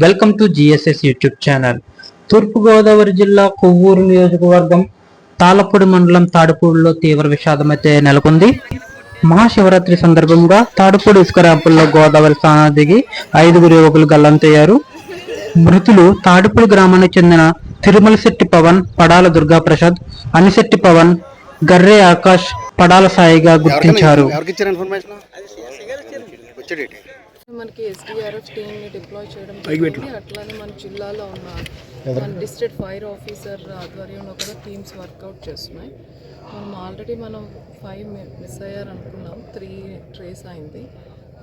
Welcome to GSS YouTube channel. Thoorpu Godavari జిల్లా కొవ్వూరు నియోజకవర్గం తాళపూడి మండలం తాడుపూడిలో తీవ్ర విషాదం అయితే నెలకొంది. మహాశివరాత్రి సందర్భంగా తాడుపూడి ఇసుక ర్యాంపుల్లో గోదావరి స్నానాలు దిగి ఐదుగురు యువకులు గల్లంతయ్యారు. మృతులు తాడుపూడి గ్రామానికి చెందిన తిరుమలశెట్టి పవన్ పడాల దుర్గా ప్రసాద్ అనిశెట్టి పవన్ గర్రే ఆకాష్ పడాల సాయిగా గుర్తించారు. మనకి ఎస్డిఆర్ఎఫ్ టీమ్ని డిప్లాయ్ చేయడం జరిగింది. అట్లానే మన జిల్లాలో ఉన్న మన డిస్ట్రిక్ట్ ఫైర్ ఆఫీసర్ ఆధ్వర్యంలో కూడా టీమ్స్ వర్కౌట్ చేస్తున్నాయి. మనం ఆల్రెడీ మనం ఫైవ్ మిస్ అయ్యారు అనుకున్నాం త్రీ ట్రేస్ అయింది.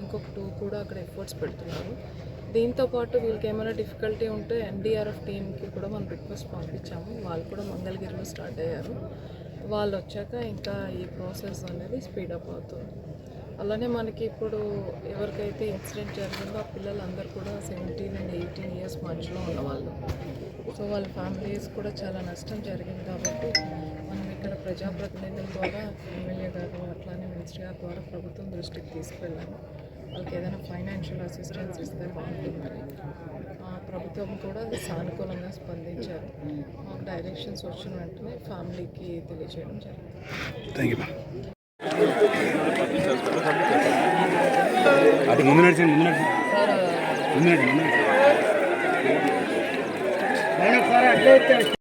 ఇంకొక టూ కూడా అక్కడ ఎఫర్ట్స్ పెడుతున్నారు. దీంతో పాటు వీళ్ళకి ఏమైనా డిఫికల్టీ ఉంటే ఎన్డీఆర్ఎఫ్ టీమ్కి కూడా మనం రిక్వెస్ట్ పంపించాము. వాళ్ళు కూడా మంగళగిరిలో స్టార్ట్ అయ్యారు. వాళ్ళు వచ్చాక ఇంకా ఈ ప్రాసెస్ అనేది స్పీడప్ అవుతుంది. అలానే మనకి ఇప్పుడు ఎవరికైతే ఇన్సిడెంట్ జరిగిందో ఆ పిల్లలందరూ కూడా సెవెంటీన్ అండ్ ఎయిటీన్ ఇయర్స్ మధ్యలో ఉన్నవాళ్ళు. సో వాళ్ళ ఫ్యామిలీస్ కూడా చాలా నష్టం జరిగింది కాబట్టి మనం ఇక్కడ ప్రజాప్రతినిధుల ద్వారా ఎమ్మెల్యే గారు అట్లానే మినిస్ట్రీ గారి ద్వారా ప్రభుత్వం దృష్టికి తీసుకెళ్ళాము. వాళ్ళకి ఏదైనా ఫైనాన్షియల్ అసిస్టెన్స్ ఇస్తే బాగుంటుందని ఆ, ప్రభుత్వం కూడా సానుకూలంగా స్పందించారు. మాకు డైరెక్షన్స్ వచ్చిన వెంటనే ఫ్యామిలీకి తెలియజేయడం జరిగింది. అటు ముందు నడిచండి ముందు నడిచండి. ముందు నడిచి ముందు నడిచి